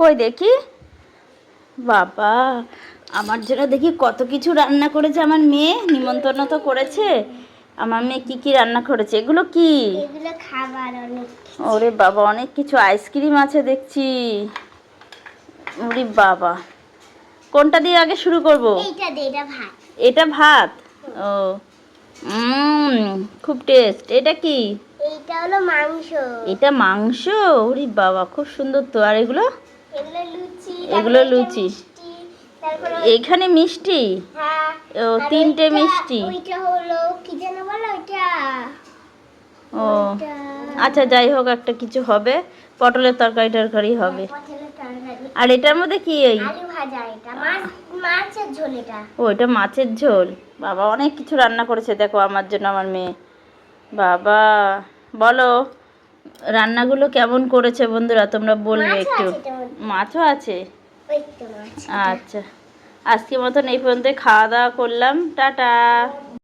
কই দেখি? বাবা আমার জন্য দেখি কত কিছু রান্না করেছে আমার মেয়ে নিমন্ত্রণ তো করেছে। আমার মেয়ে কি কি রান্না করেছে? এগুলো কি? এগুলো খাবার অনেক ওরে বাবা অনেক কিছু আইসক্রিম আছে দেখছি। ওরে বাবা কোনটা দিয়ে আগে শুরু করব? এটা ভাত। এটা ভাত? ও খুব টেস্ট এটা কি? এইটা হলো মাংস। এটা মাংস? ওরে বাবা খুব সুন্দর তো। আর এগুলো? এগুলো লুচি এখানে মিষ্টি হ্যাঁ। ও তিনটে মিষ্টি। ও। আচ্ছা যাই হোক একটা কিছু হবে। পটলের তরকারি টরকারি হবে। আর এটার মধ্যে কি এই? আলু ভাজা এটা। মাছ মাছের ঝোল এটা। ও এটা মাছের ঝোল। বাবা অনেক কিছু রান্না করেছে দেখো আমার জন্য আমার মেয়ে। বাবা বলো। রান্নাগুলো কেমন করেছে বন্ধুরা? তোমরা বলবে একটু। মাছও আছে? আচ্ছা। আজকে মতন এই পর্যন্ত খাওয়া দাওয়া করলাম। টাটা।